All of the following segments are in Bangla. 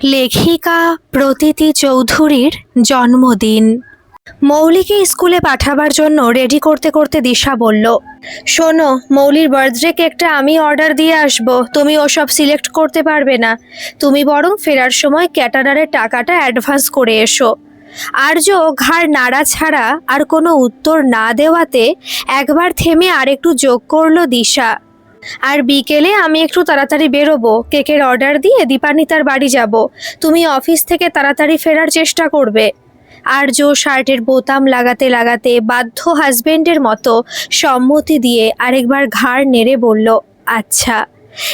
লেখিকা প্রতীতি চৌধুরীর জন্মদিন। মৌলিকে স্কুলে পাঠাবার জন্য রেডি করতে করতে দিশা বলল, শোনো, মৌলির বার্থডে কেকটা আমি অর্ডার দিয়ে আসব। তুমি ওসব সিলেক্ট করতে পারবে না। তুমি বরং ফেরার সময় ক্যাটারারের টাকাটা অ্যাডভান্স করে এসো। আর্য ঘাড় নাড়া ছাড়া আর কোনো উত্তর না দেওয়াতে একবার থেমে আরেকটু যোগ করল দিশা। আর বিকেলে আমি একটু তাড়াতাড়ি বেরোবো। কেকের অর্ডার দিয়ে দীপানিতার বাড়ি যাব। তুমি অফিস থেকে তাড়াতাড়ি ফেরার চেষ্টা করবে। আর্য শার্টের বোতাম লাগাতে লাগাতে বাধ্য হাজবেন্ডের মতো সম্মতি দিয়ে আরেকবার ঘাড় নেড়ে বলল আচ্ছা।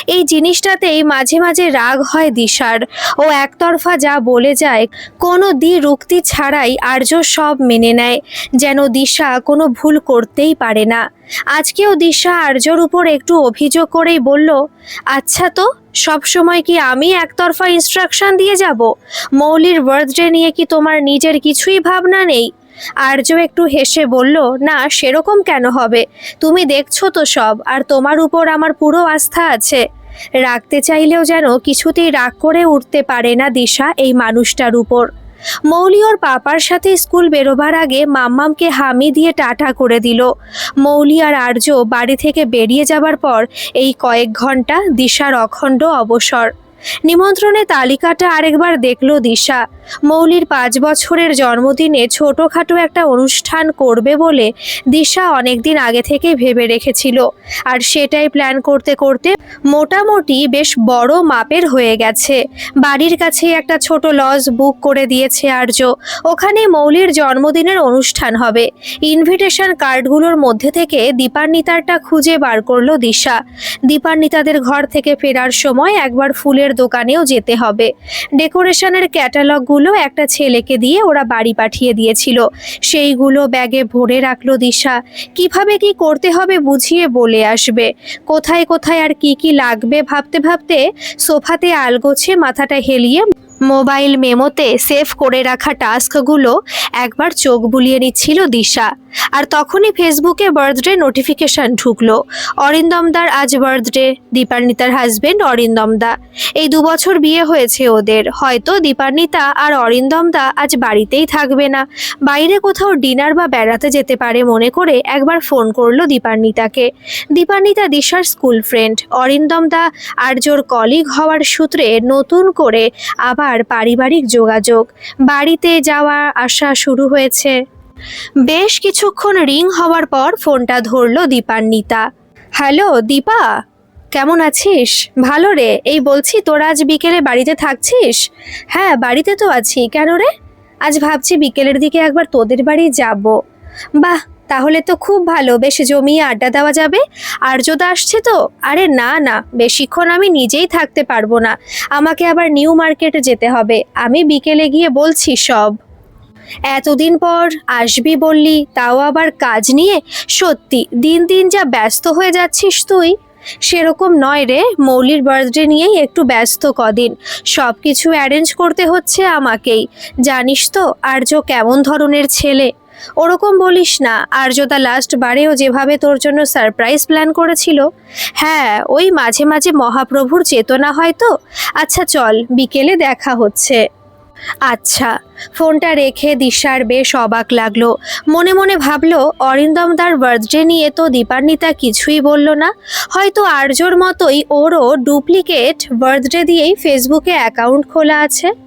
এই জিনিসটাতেই মাঝে মাঝে রাগ হয় দিশার। ও একতরফা যা বলে যায়, কোনো দি রুক্তি ছাড়াই আর্য সব মেনে নেয়, যেন দিশা কোনো ভুল করতেই পারে না। আজকেও দিশা আর্যর উপর একটু অভিযোগ করেই বলল আচ্ছা তো, সব সময় কি আমি একতরফা ইনস্ট্রাকশন দিয়ে যাব? মৌলির বার্থডে নিয়ে কি তোমার নিজের কিছুই ভাবনা নেই? আর্য একটু হেসে বলল, না, সেরকম কেন হবে? তুমি দেখছ তো সব, আর তোমার উপর আমার পুরো আস্থা আছে। রাখতে চাইলেও যেন কিছুতেই রাগ করে উঠতে পারে না দিশা এই মানুষটার উপর। মৌলি ওর পাপার সাথে স্কুল বেরোবার আগে মাম্মামকে হামি দিয়ে টাটা করে দিল। মৌলি আর আর্য বাড়ি থেকে বেরিয়ে যাবার পর এই কয়েক ঘণ্টা দিশার অখণ্ড অবসর। নিমন্ত্রণের তালিকাটা আরেকবার দেখল দিশা। মৌলির পাঁচ বছরের জন্মদিনে ছোটোখাটো একটা অনুষ্ঠান করবে বলে দিশা অনেকদিন আগে থেকে ভেবে রেখেছিল। আর সেটাই প্ল্যান করতে করতে মোটামুটি বেশ বড় মাপের হয়ে গেছে। বাড়ির কাছে একটা ছোট লজ বুক করে দিয়েছে আর্য। ওখানে মৌলির জন্মদিনের অনুষ্ঠান হবে। ইনভিটেশন কার্ডগুলোর মধ্যে থেকে দীপান্বিতারটা খুঁজে বার করল দিশা। দীপান্বিতাদের ঘর থেকে ফেরার সময় একবার ফুলের দোকানেও যেতে হবে। ডেকোরেশনের ক্যাটালগুলো একটা ছেলেকে দিয়ে ওরা বাড়ি পাঠিয়ে দিয়েছিল। সেইগুলো ব্যাগে ভরে রাখল দিশা। কীভাবে কি করতে হবে বুঝিয়ে বলে আসবে। কোথায় কোথায় আর কি কি লাগবে ভাবতে ভাবতে সোফাতে আলগোছে মাথাটা হেলিয়ে মোবাইল মেমোতে সেভ করে রাখা টাস্কগুলো একবার চোখ বুলিয়ে নিচ্ছিল দিশা। আর তখনই ফেসবুকে বার্থডে নোটিফিকেশন ঢুকলো। অরিন্দমদার আজ বার্থডে, দীপান্বিতার হাজবেন্ড অরিন্দমদা এই দু বছর বিয়ে হয়েছে ওদের। হয়তো দীপান্বিতা আর অরিন্দমদা আজ বাড়িতেই থাকবে না। বাইরে কোথাও ডিনার বা বেড়াতে যেতে পারে মনে করে একবার ফোন করল দীপান্বিতাকে। দীপান্বিতা দিশার স্কুল ফ্রেন্ড। অরিন্দমদা আর্যর কলিগ হওয়ার সূত্রে নতুন করে আবার পারিবারিক যোগাযোগ। বাড়িতে যাওয়া, আসা শুরু হয়েছে। বেশ কিছুক্ষণ রিং হওয়ার পর ফোনটা ধরলো দীপান্বিতা। হ্যালো, দীপা? কেমন আছিস? ভালো রে, এই বলছি তোর আজ বিকেলে বাড়িতে থাকছিস? হ্যাঁ বাড়িতে তো আছি। কেন রে? আজ ভাবছি বিকেলের দিকে একবার তোদের বাড়ি যাব। বাহ তাহলে তো খুব ভালো, বেশ জমিয়ে আড্ডা দেওয়া যাবে। আর্যদা আসছে তো? আরে না না, বেশিক্ষণ আমি নিজেই থাকতে পারব না। আমাকে আবার নিউ মার্কেটে যেতে হবে। আমি বিকেলে গিয়ে বলছি সব। এতদিন পর আসবি বললি, তাও আবার কাজ নিয়ে? সত্যি, দিন দিন যা ব্যস্ত হয়ে যাচ্ছিস তুই। সেরকম নয় রে, মৌলির বার্থডে নিয়েই একটু ব্যস্ত কদিন। সব কিছু অ্যারেঞ্জ করতে হচ্ছে আমাকেই। জানিস তো, আর্য কেমন ধরনের ছেলে। ওরকম বলিস না। আর্যদা লাস্ট বারেও যেভাবে তোর জন্য সারপ্রাইজ প্ল্যান করেছিল। হ্যাঁ ওই মাঝে মাঝে মহাপ্রভুর চেতনা হয় তো। আচ্ছা চল, বিকেলে দেখা হচ্ছে। আচ্ছা ফোনটা রেখে দিশার বেশ অবাক লাগল। মনে মনে ভাবলো, অরিন্দম অরিন্দমদার বার্থডে নিয়ে তো দীপান্বিতা কিছুই বলল না। হয়তো আর্যর মতোই ওরও ডুপ্লিকেট বার্থডে দিয়েই ফেসবুকে অ্যাকাউন্ট খোলা আছে।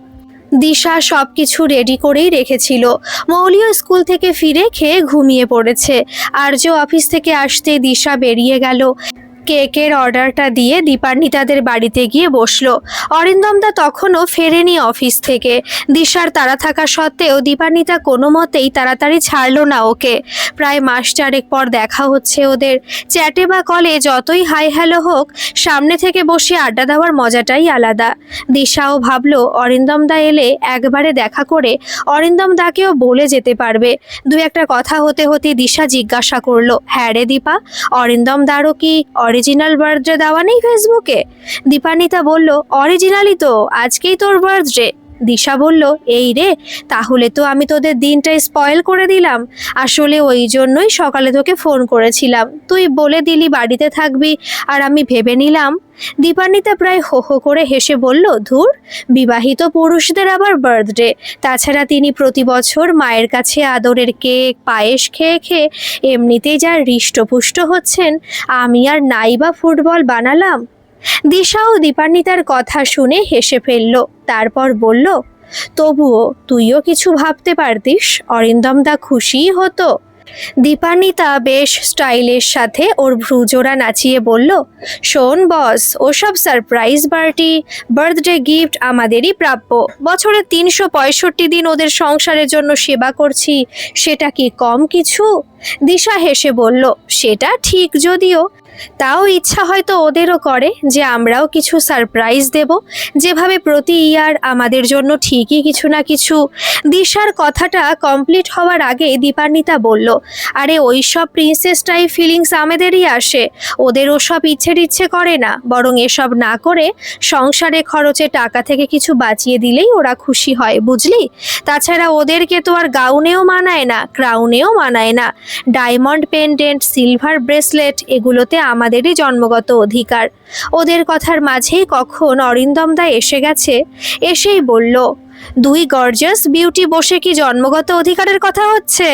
দিশা সব কিছু রেডি করেই রেখেছিল। মৌলীয় স্কুল থেকে ফিরে খেয়ে ঘুমিয়ে পড়েছে। আর্য অফিস থেকে আসতে দিশা বেরিয়ে গেল। কেকের অর্ডারটা দিয়ে দীপান্বিতাদের বাড়িতে গিয়ে বসল। অরিন্দমদা তখনও ফেরেনি অফিস থেকে। দিশার তাড়া থাকা সত্ত্বেও দীপান্বিতা কোনো মতেই তাড়াতাড়ি ছাড়লো না ওকে। প্রায় মাস চারেক পর দেখা হচ্ছে ওদের। চ্যাটে বা কলে যতই হাই হ্যালো হোক, সামনে থেকে বসে আড্ডা দেওয়ার মজাটাই আলাদা। দিশাও ভাবলো অরিন্দমদা এলে একবারে দেখা করে অরিন্দমদাকেও বলে যেতে পারবে। দু একটা কথা হতে হতে দিশা জিজ্ঞাসা করল হ্যাঁ রে দীপা অরিন্দমদারও কি অরিজিনাল বার্থডে দেওয়া নেই ফেসবুকে দীপানিতা বলল অরিজিনালই তো আজকেই তোর বার্থডে দিশা বলল, এই রে, তাহলে তো আমি তোদের দিনটা স্পয়েল করে দিলাম। আসলে ওই জন্যই সকালে তোকে ফোন করেছিলাম। তুই বলে দিলি বাড়িতে থাকবি আর আমি ভেবে নিলাম। দীপান্বিতা প্রায় হো হো করে হেসে বলল, ধুর, বিবাহিত পুরুষদের আবার বার্থডে তাছাড়া তিনি প্রতি বছর মায়ের কাছে আদরের কেক, পায়েস খেয়ে খেয়ে এমনিতেই যা হৃষ্টপুষ্ট হচ্ছেন, আমি আর নাইবা ফুটবল বানালাম? দিশা ও দীপান্বিতার কথা শুনে হেসে ফেলল, তারপর বলল, তবুও তুইও কিছু ভাবতে পারতিস অরিন্দমদা খুশিই হতো? দীপান্বিতা বেশ স্টাইলের সাথে ওর ভ্রুজোড়া নাচিয়ে বলল, শোন বস, ওসব সারপ্রাইজ পার্টি, বার্থডে গিফট আমাদেরই প্রাপ্য। বছরে তিনশো পঁয়ষট্টি দিন ওদের সংসারের জন্য সেবা করছি, সেটা কি কম কিছু? দিশা হেসে বলল, সেটা ঠিক যদিও তাও ইচ্ছা হয়তো ওদেরও করে যে আমরাও কিছু সারপ্রাইজ দেব। যেভাবে প্রতি ইয়ার আমাদের জন্য ঠিকই কিছু না কিছু দিশার কথাটা কমপ্লিট হওয়ার আগে দীপান্বিতা বলল, আরে ওই সব প্রিন্সেস টাইপ ফিলিংস আমাদেরই আসে। ওদের ওসব ইচ্ছে ইচ্ছে করে না, বরং এসব না করে সংসারে খরচে টাকা থেকে কিছু বাঁচিয়ে দিলেই ওরা খুশি হয়, বুঝলি? তাছাড়া ওদেরকে তো আর গাউনেও মানায় না ক্রাউনেও মানায় না। ডায়মন্ড পেন্ডেন্ট সিলভার ব্রেসলেট এগুলোতে আমাদেরই জন্মগত অধিকার। ওদের কথার মাঝেই কখন অরিন্দমদা এসে গেছে এসেই বলল দুই গর্জাস বিউটি বসে কি জন্মগত অধিকারের কথা হচ্ছে?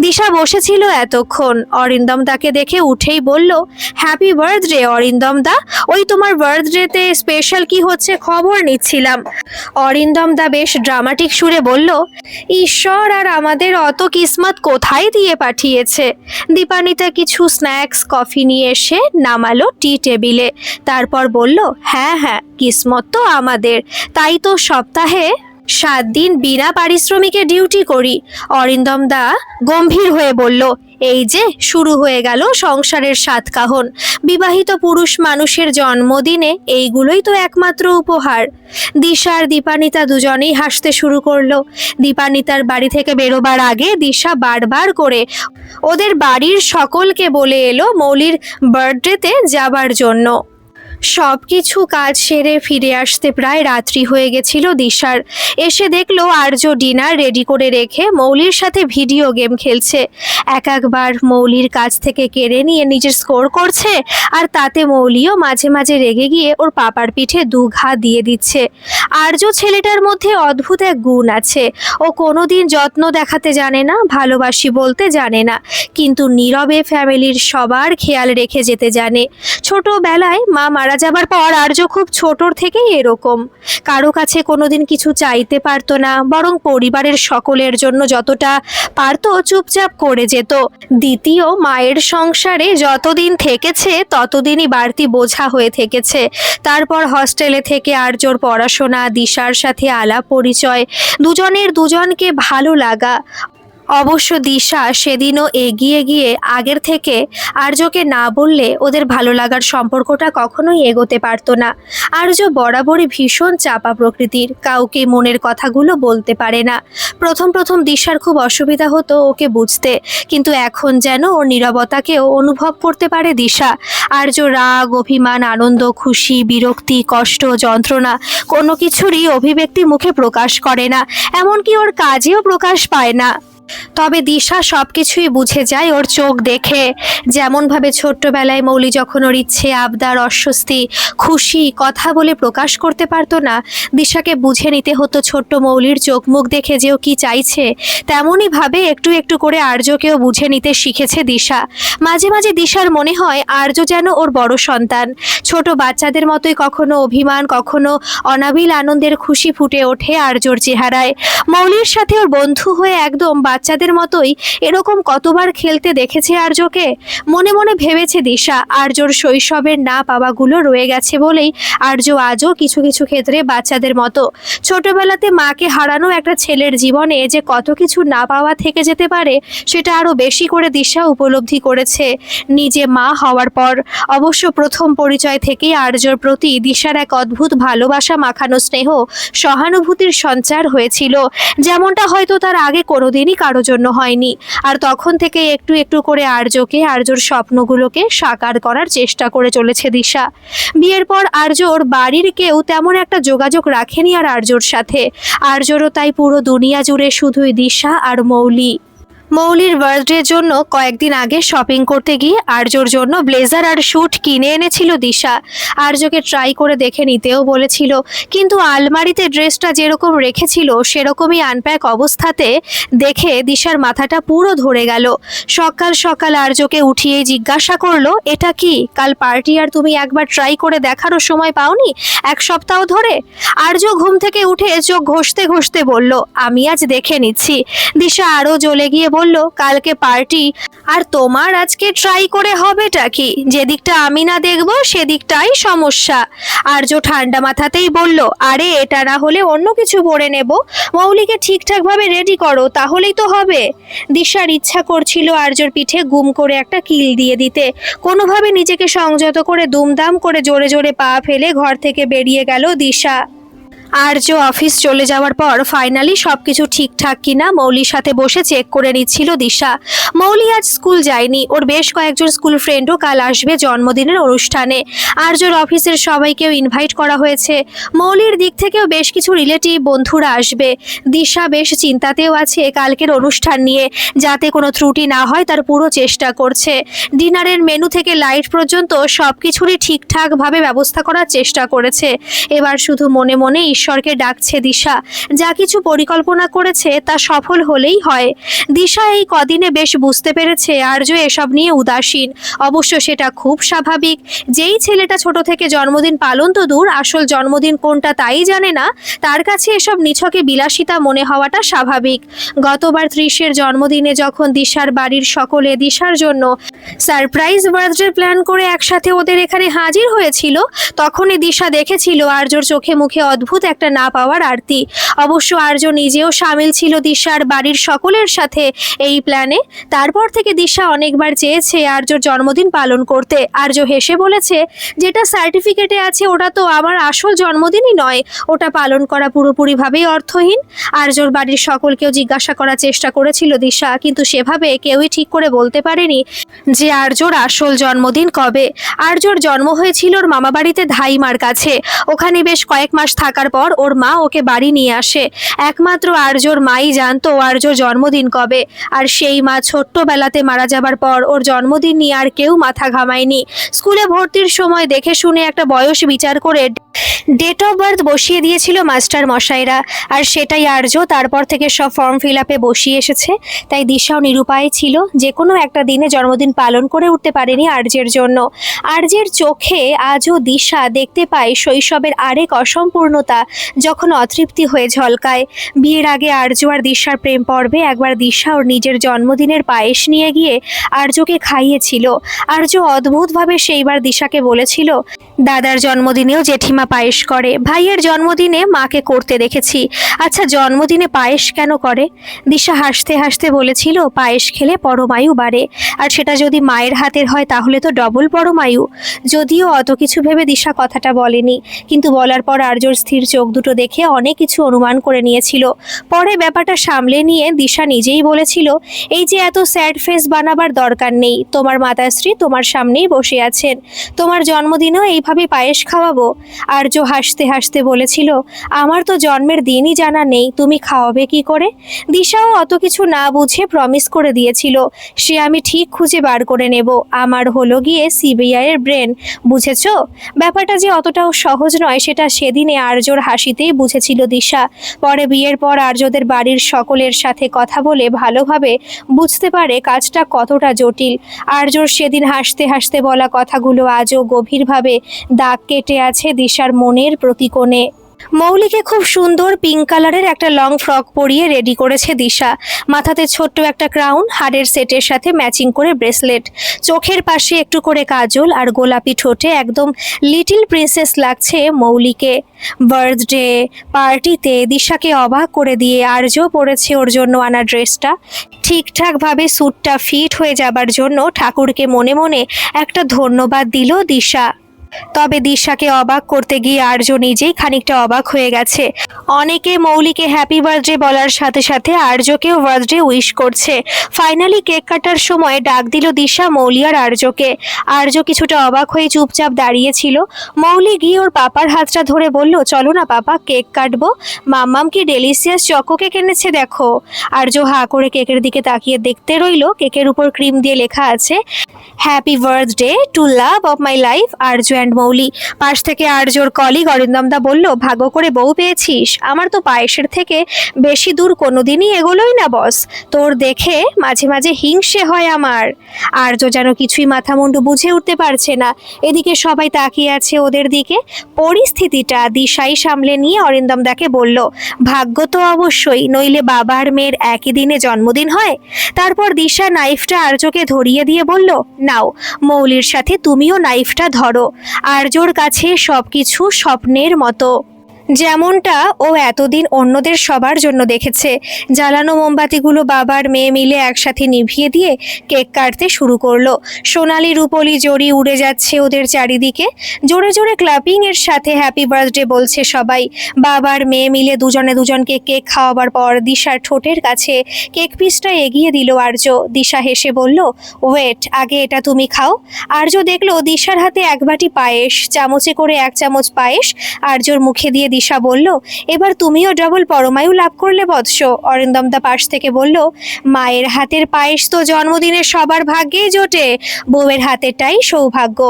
দিশা বসেছিল এতক্ষণ। অরিন্দম তাকে দেখে উঠেই বলল হ্যাপি বার্থডে অরিন্দম দা। ওই তোমার বার্থডেতে স্পেশাল কি হচ্ছে খবর নিচ্ছিলাম। অরিন্দম দা বেশ ড্রামাটিক সুরে বলল, ঈশ্বর, আর আমাদের অত কিসমত কোথায় দিয়ে পাঠিয়েছে? দীপানিতা কিছু স্ন্যাক্স কফি নিয়ে এসে নামালো টি টেবিলে তারপর বলল হ্যাঁ হ্যাঁ কিসমত তো আমাদের। তাই তো সপ্তাহে সাত দিন বিনা পারিশ্রমিকে ডিউটি করি। অরিন্দম দা গম্ভীর হয়ে বলল, এই যে, শুরু হয়ে গেল সংসারের সাতকাহন বিবাহিত পুরুষ মানুষের জন্মদিনে এইগুলোই তো একমাত্র উপহার। দিশা আর দীপানিতা দুজনেই হাসতে শুরু করল। দীপানিতার বাড়ি থেকে বেরোবার আগে দিশা বারবার করে ওদের বাড়ির সকলকে বলে এলো মৌলির বার্থডেতে যাবার জন্য। সব কিছু কাজ সেরে ফিরে আসতে প্রায় রাত্রি হয়ে গেছিল দিশার। এসে দেখল আর্য ডিনার রেডি করে রেখে মৌলির সাথে ভিডিও গেম খেলছে। এক একবার মৌলির কাছ থেকে কেড়ে নিয়ে নিজের স্কোর করছে আর তাতে মৌলিও মাঝে মাঝে রেগে গিয়ে ওর পাপার পিঠে দু ঘা দিয়ে দিচ্ছে। আর্য ছেলেটার মধ্যে অদ্ভুত এক গুণ আছে। ও কোনোদিন যত্ন দেখাতে জানে না, ভালোবাসি বলতে জানে না, কিন্তু নীরবে ফ্যামিলির সবার খেয়াল রেখে যেতে জানে। ছোটবেলায় মা মারা যাবার পর আর্য খুব ছোটর থেকেই এরকম। কারও কাছে কোনোদিন কিছু চাইতে পারতো না, বরং পরিবারের সকলের জন্য যতটা পারতো চুপচাপ করে যেত। দ্বিতীয় মায়ের সংসারে যতদিন থেকেছে, ততদিনই বাড়তি বোঝা হয়ে থেকেছে। তারপর হস্টেলে থেকে আর্যর পড়াশোনা, দিশার সাথে আলাপ পরিচয় দুজনের দুজনকে ভালো লাগা অবশ্য দিশা সেদিনও এগিয়ে গিয়ে আগের থেকে আর্যকে না বললে ওদের ভালো লাগার সম্পর্কটা কখনোই এগোতে পারতো না। আর্য বরাবরই ভীষণ চাপা প্রকৃতির, কাউকে মনের কথাগুলো বলতে পারে না। প্রথম প্রথম দিশার খুব অসুবিধা হতো ওকে বুঝতে, কিন্তু এখন যেন ওর নীরবতাকেও অনুভব করতে পারে দিশা। আর্য রাগ, অভিমান, আনন্দ, খুশি, বিরক্তি, কষ্ট, যন্ত্রণা, কোনো কিছুরই অভিব্যক্তি মুখে প্রকাশ করে না, এমনকি ওর কাজেও প্রকাশ পায় না। তবে দিশা সব কিছুই বুঝে যায় ওর চোখ দেখে। যেমনভাবে ছোট্টবেলায় মৌলি যখন ওর ইচ্ছে, আবদার, অস্বস্তি, খুশি কথা বলে প্রকাশ করতে পারতো না, দিশাকে বুঝে নিতে হতো ছোট্ট মৌলির চোখ মুখ দেখে যে ও কি চাইছে। তেমনই ভাবে একটু একটু করে আর্যকেও বুঝে নিতে শিখেছে দিশা। মাঝে মাঝে দিশার মনে হয় আর্য যেন ওর বড় সন্তান। ছোট বাচ্চাদের মতোই কখনো অভিমান, কখনো অনাবিল আনন্দের খুশি ফুটে ওঠে আর্যর চেহারায়। মৌলির সাথে ওর বন্ধু হয়ে একদম বাচ্চাদের মতোই এরকম কতবার খেলতে দেখেছে আর্যকে? মনে মনে ভেবেছে দিশা, আর্যর শৈশবের না পাওয়াগুলো রয়ে গেছে বলেই আর্য আজও কিছু কিছু ক্ষেত্রে বাচ্চাদের মতো। ছোটবেলাতে মাকে হারানো একটা ছেলের জীবনে যে কত কিছু না পাওয়া থেকে যেতে পারে, সেটা আরও বেশি করে দিশা উপলব্ধি করেছে। নিজে মা হওয়ার পর অবশ্য প্রথম পরিচয় থেকেই আর্যর প্রতি দিশার এক অদ্ভুত ভালোবাসা মাখানো স্নেহ সহানুভূতির সঞ্চার হয়েছিল। যেমনটা হয়তো তার আগে কোনোদিনই কারও জন্য হয়নি। আর তখন থেকে একটু একটু করে আর্যকে, আর্যর স্বপ্নগুলোকে সাকার করার চেষ্টা করে চলেছে দিশা। বিয়ের পর আর্যর বাড়ির কেউ তেমন একটা যোগাযোগ রাখেনি আর আর্যর সাথে। আর্যরও তাই পুরো দুনিয়া জুড়ে শুধুই দিশা আর মৌলি। মৌলির বার্থডের জন্য কয়েকদিন আগে শপিং করতে গিয়ে আর্যর জন্য ব্লেজার আর স্যুট কিনে এনেছিল দিশা। আর্যকে ট্রাই করে দেখে নিতেও বলেছিল, কিন্তু আলমারিতে ড্রেসটা যেরকম রেখেছিল সেরকমই আনপ্যাক অবস্থাতে দেখে দিশার মাথাটা পুরো ধরে গেল। সকাল সকাল আর্যকে উঠিয়ে জিজ্ঞাসা করল, এটা কি? কাল পার্টি আর তুমি একবার ট্রাই করে দেখারও সময় পাওনি? এক সপ্তাহ ধরে? আর্য ঘুম থেকে উঠে চোখ ঘষতে ঘষতে বলল, আমি আজ দেখে নিচ্ছি। দিশা আরও জ্বলে গিয়ে বলল, কালকে পার্টি, আর তোমার আজকে ট্রাই করে হবেটা কি? যেদিকটা আমি না দেখব, সেদিকটাই সমস্যা। আর্য ঠান্ডা মাথাতেই বলল, আরে, এটা না হলে অন্য কিছু পরে নেব। মৌলিকে ঠিকঠাকভাবে রেডি করো, তাহলেই তো হবে। দিশার ইচ্ছা করছিল আর্যর পিঠে গুম করে একটা কিল দিয়ে দিতে। কোনোভাবে নিজেকে সংযত করে দুমদাম করে জোরে জোরে পা ফেলে ঘর থেকে বেরিয়ে গেল দিশা। আর্য অফিস চলে যাওয়ার পর ফাইনালি সবকিছু ঠিকঠাক কিনা মৌলির সাথে বসে চেক করে নিচ্ছিল দিশা। মৌলি আজ স্কুল যায়নি, ওর বেশ কয়েকজন স্কুল ফ্রেন্ডও কাল আসবে জন্মদিনের অনুষ্ঠানে। আর্যর অফিসের সবাইকেও ইনভাইট করা হয়েছে। মৌলির দিক থেকেও বেশ কিছু রিলেটিভ বন্ধুরা আসবে। দিশা বেশ চিন্তাতেও আছে কালকের অনুষ্ঠান নিয়ে, যাতে কোনো ত্রুটি না হয় তার পুরো চেষ্টা করছে। ডিনারের মেনু থেকে লাইট পর্যন্ত সব কিছুরই ঠিকঠাকভাবে ব্যবস্থা করার চেষ্টা করেছে। এবার শুধু মনে মনে ঈশ্বরকে ডাকছে দিশা। যা কিছু পরিকল্পনা করেছে তা সফল হলেই হয়। দিশা এই কদিনে বেশ বুঝতে পেরেছে আর্য এসব নিয়ে উদাসীন। অবশ্য সেটা খুব স্বাভাবিক। যেই ছেলেটা ছোট থেকে জন্মদিন পালন তো দূর, আসল জন্মদিন কোনটা তাই জানে না। তার কাছে এসব নিছকে বিলাসিতা মনে হওয়াটা স্বাভাবিক। গতবার ত্রিশের জন্মদিনে যখন দিশার বাড়ির সকলে দিশার জন্য সারপ্রাইজ বার্থডে প্ল্যান করে একসাথে ওদের এখানে হাজির হয়েছিল, তখনই দিশা দেখেছিল আর্যর চোখে মুখে অদ্ভুত একটা না পাওয়ার আরতি। অবশ্য আর্য নিজেও সামিল ছিল দিশার বাড়ির সকলের সাথে এই প্ল্যানে তারপর থেকে দিশা অনেকবার চেয়েছে আর্যর জন্মদিন পালন করতে। আর্য হেসে বলেছে, যেটা সার্টিফিকেটে আছে, ওটা তো আমার আসল জন্মদিনই নয়। ওটা পালন করা পুরোপুরিভাবেই অর্থহীন। আর্যর বাড়ির সকলকেও জিজ্ঞাসা করার চেষ্টা করেছিল দিশা, কিন্তু সেভাবে কেউই ঠিক করে বলতে পারেনি যে আর্যর আসল জন্মদিন কবে। আর্যর জন্ম হয়েছিল ওর মামাবাড়িতে ধাইমার কাছে। ওখানে বেশ কয়েক মাস থাকার পর ওর মা ওকে বাড়ি নিয়ে আসে। একমাত্র আর্যর মাই জানতো আর্যর জন্মদিন কবে। আর সেই মা ছোট্টবেলাতে মারা যাবার পর ওর জন্মদিন নিয়ে আর কেউ মাথা ঘামায়নি। স্কুলে ভর্তির সময় দেখে শুনে একটা বয়স বিচার করে ডেট অফ বার্থ বসিয়ে দিয়েছিল মাস্টার মশাইরা, আর সেটাই আর্য তারপর থেকে সব ফর্ম ফিল আপে বসিয়ে এসেছে। তাই দিশাও নিরুপায় ছিল, যে কোনো একটা দিনে জন্মদিন পালন করে উঠতে পারেনি আর্যের জন্য। আর্যের চোখে আজও দিশা দেখতে পায় শৈশবের আরেক অসম্পূর্ণতা, যখন অতৃপ্তি হয়ে ঝলকায়। বিয়ের আগে আর্য আর দিশার প্রেম পর্বে একবার দিশা ওর নিজের জন্মদিনের পায়েস নিয়ে গিয়ে আর্যকে খাইয়েছিল। আর্য অদ্ভুতভাবে সেইবার দিশাকে বলেছিল, দাদার জন্মদিনেও জেঠিমা পায়েস করে। ভাইয়ের জন্মদিনে মাকে করতে দেখেছি। আচ্ছা জন্মদিনে পায়েস কেন করে? দিশা হাসতে হাসতে বলেছিল, পায়েস খেলে পরমায়ু বাড়ে। আর সেটা যদি মায়ের হাতের হয়, তাহলে তো ডবল পরমায়ু। যদিও অত কিছু ভেবে দিশা কথাটা বলেনি। কিন্তু বলার পর আর্যর স্থির চোখ দুটো দেখে অনেক কিছু অনুমান করে নিয়েছিল। পরে ব্যাপারটা সামলে নিয়ে দিশা নিজেই বলেছিল, এই যে এত স্যাড ফেস বানাবার দরকার নেই। তোমার মাতাশ্রী তোমার সামনেই বসে আছেন। তোমার জন্মদিনেও এইভাবে পায়েস খাওয়াবো। আর্য হাসতে হাসতে বলেছিল, আমার তো জন্মের দিনই জানা নেই, তুমি খাওয়াবে কি করে? দিশাও অত কিছু না বুঝে প্রমিস করে দিয়েছিল, সে আমি ঠিক খুঁজে বার করে নেব। আমার হলো গিয়ে সিবিআই এর ব্রেন বুঝেছ? ব্যাপারটা যে অতটাও সহজ নয়, সেটা সেদিনে আর্যর হাসিতেই বুঝেছিল দিশা। পরে বিয়ের পর আর্যদের বাড়ির সকলের সাথে কথা বলে ভালোভাবে বুঝতে পারে কাজটা কতটা জটিল। আর্যর সেদিন হাসতে হাসতে বলা কথাগুলো আজও গভীরভাবে দাগ কেটে আছে দিশার মনের প্রতিকোণে। মৌলিকে খুব সুন্দর পিঙ্ক কালারের একটা লং ফ্রক পরিয়ে রেডি করেছে দিশা। মাথাতে ছোট্ট একটা ক্রাউন হাড়ের সেটের সাথে ম্যাচিং করে ব্রেসলেট চোখের পাশে একটু করে কাজল আর গোলাপি ঠোঁটে একদম লিটিল প্রিন্সেস লাগছে মৌলিকে। বার্থডে পার্টিতে দিশাকে অবাক করে দিয়ে আর্য পরেছে ওর জন্য আনা ড্রেসটা ঠিকঠাকভাবে স্যুটটা ফিট হয়ে যাবার জন্য ঠাকুরকে মনে মনে একটা ধন্যবাদ দিল দিশা। তবে দিশাকে অবাক করতে গিয়ে আর্য নিজেই খানিকটা অবাক হয়ে গেছে। অনেকে মৌলিকে হ্যাপি বার্থডে বলার সাথে সাথে আর্যকেও বার্থডে উইশ করছে। ফাইনালি কেক কাটার সময় ডাক দিল দিশা, মৌলি আর আর্যকে। আর্য কিছুটা অবাক হয়ে চুপচাপ দাঁড়িয়েছিল। মৌলি গিয়ে ওর পাপার হাতটা ধরে বলল, চলো না পাপা কেক কাটবো। মাম্মাম কি ডেলিসিয়াস চকো কেক এনেছে দেখো। আর্য হা করে কেকের দিকে তাকিয়ে দেখতে রইল কেকের উপর ক্রিম দিয়ে লেখা আছে happy birthday to love of my life Arya and Mouli. পাশ থেকে আর্যর কলিগ অরিন্দমদা বলল, ভাগ্য করে বউ পেয়েছিস। আমার তো পায়েসের থেকে বেশি দূর কোনোদিনই এগোলোই না, বস। তোর দেখে মাঝে মাঝে হিংসে হয় আমার। আর্য যেন কিছুই মাথা মুন্ডু বুঝে উঠতে পারছে না। এদিকে সবাই তাকিয়ে আছে ওদের দিকে। পরিস্থিতিটা দিশাই সামলে নিয়ে অরিন্দমদাকে বলল, ভাগ্য তো অবশ্যই, নইলে বাবার মেয়ের একই দিনে জন্মদিন হয়? তারপর দিশা নাইফটা আর্যকে ধরিয়ে দিয়ে বলল, নাও, মৌলির সাথে তুমিও নাইফটা ধরো। আর্যর কাছে সবকিছু স্বপ্নের মতো। যেমনটা ও এতদিন অন্যদের সবার জন্য দেখেছে। জ্বালানো মোমবাতিগুলো বাবার মেয়ে মিলে একসাথে নিভিয়ে দিয়ে কেক কাটতে শুরু করল। সোনালি রূপলি জড়ি উড়ে যাচ্ছে ওদের চারিদিকে। জোরে জোরে ক্লাপিং এর সাথে হ্যাপি বার্থডে বলছে সবাই। বাবার মেয়ে মিলে দুজনে দুজনকে কেক খাওয়াবার পর দিশার ঠোঁটের কাছে কেক পিসটা এগিয়ে দিল আর্য। দিশা হেসে বলল ওয়েট আগে এটা তুমি খাও। আর্য দেখল দিশার হাতে এক বাটি পায়েস, চামচে করে এক চামচ পায়েস আর্যর মুখে দিয়ে দিশা বলল, এবার তুমিও ডবল পরমায়ু লাভ করলে বৎস। অরিন্দম দা পাশ থেকে বলল, মায়ের হাতের পায়েস তো জন্মদিনে সবার ভাগ্যেই জোটে, বউয়ের হাতেরটাই সৌভাগ্য।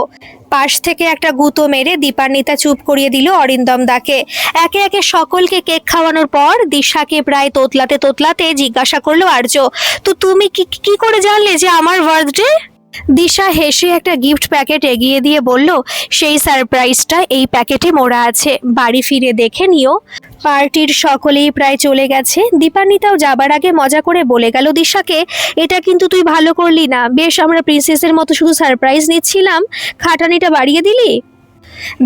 পাশ থেকে একটা গুঁতো মেরে দীপান্বিতা চুপ করিয়ে দিল অরিন্দম দাকে। একে একে সকলকে কেক খাওয়ানোর পর দিশাকে প্রায় তোতলাতে তোতলাতে জিজ্ঞাসা করল, আর্য, তো তুমি কি কি করে জানলে যে আমার বার্থডে দিশা হেসে একটা গিফট প্যাকেট এগিয়ে দিয়ে বলল, সেই সারপ্রাইজটা এই প্যাকেটে মোড়া আছে। বাড়ি ফিরে দেখে নিও। পার্টির সকলেই প্রায় চলে গেছে। দীপান্বিতাও যাবার আগে মজা করে বলে গেল দিশাকে, এটা কিন্তু তুই ভালো করলি না। বেশ, আমরা প্রিন্সেসের মতো শুধু সারপ্রাইজ নিচ্ছিলাম। খাটানিটা বাড়িয়ে দিলি?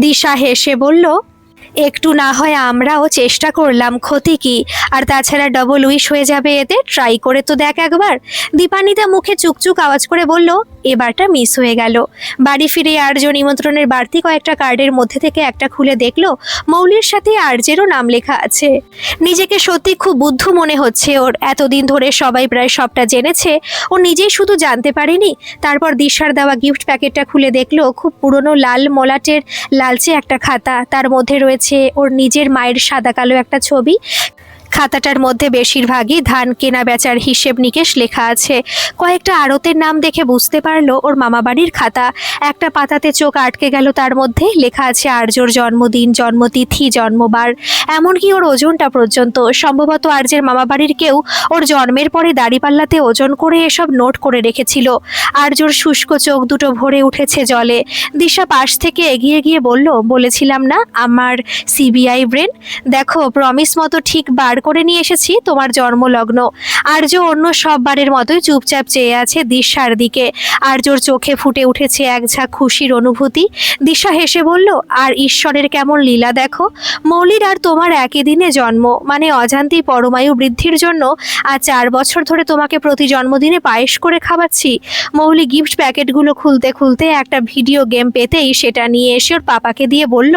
দিশা হেসে বলল, একটু না হয় আমরাও চেষ্টা করলাম, ক্ষতি কি? আর তাছাড়া ডবল উইশ হয়ে যাবে এতে। ট্রাই করে তো দেখ একবার। দীপান্বিতা মুখে চুকচুক আওয়াজ করে বলল এবারটা মিস হয়ে গেল। বাড়ি ফিরে আর্য নিমন্ত্রণের বাড়তি কয়েকটা কার্ডের মধ্যে থেকে একটা খুলে দেখল, মৌলির সাথে আর্যেরও নাম লেখা আছে। নিজেকে সত্যি খুব বুদ্ধ মনে হচ্ছে ওর। এতদিন ধরে সবাই প্রায় সবটা জেনেছে। ও নিজেই শুধু জানতে পারেনি। তারপর দিশার দেওয়া গিফট প্যাকেটটা খুলে দেখল, খুব পুরনো লাল মলাটের লালচে একটা খাতা। তার মধ্যে রয়েছে ওর নিজের মায়ের সাদা কালো একটা ছবি। খাতাটার মধ্যে বেশিরভাগই ধান কেনা বেচার হিসেব নিকেশ লেখা আছে। কয়েকটা আড়তের নাম দেখে বুঝতে পারল ওর মামাবাড়ির খাতা। একটা পাতাতে চোখ আটকে গেল তার মধ্যে। লেখা আছে, আর্যর জন্মদিন, জন্মতিথি, জন্মবার। এমনকি ওর ওজনটা পর্যন্ত। সম্ভবত আর্যের মামাবাড়ির কেউ ওর জন্মের পরে দাড়িপাল্লাতে ওজন করে এসব নোট করে রেখেছিল। আর্যর শুষ্ক চোখ দুটো ভরে উঠেছে জলে। দিশা পাশ থেকে এগিয়ে গিয়ে বলল, বলেছিলাম না, আমার সিবিআই ব্রেন? দেখো প্রমিস মতো ঠিক বার করে নিয়ে এসেছি তোমার জন্মলগ্ন। আর্য অন্য সব বারের মতোই চুপচাপ চেয়ে আছে দিশার দিকে। আর্যর চোখে ফুটে উঠেছে এক ঝাঁক খুশির অনুভূতি। দিশা হেসে বলল, আর ঈশ্বরের কেমন লীলা দেখো। মৌলির আর তোমার একই দিনে জন্ম। মানে অজান্তেই পরমায়ু বৃদ্ধির জন্য আর চার বছর ধরে তোমাকে প্রতি জন্মদিনে পায়েস করে খাওয়াচ্ছি। মৌলি গিফট প্যাকেটগুলো খুলতে খুলতে একটা ভিডিও গেম পেতেই সেটা নিয়ে এসে ওর পাপাকে দিয়ে বলল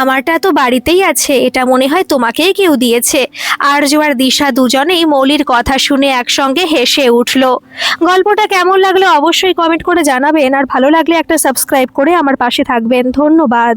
আমারটা তো বাড়িতেই আছে, এটা মনে হয় তোমাকেই কেউ দিয়েছে। আরজু আর দিশা দুজনেই মৌলির কথা শুনে একসঙ্গে হেসে উঠল। গল্পটা কেমন লাগল অবশ্যই কমেন্ট করে জানাবেন, আর ভালো লাগলে একটা সাবস্ক্রাইব করে আমার পাশে থাকবেন। ধন্যবাদ।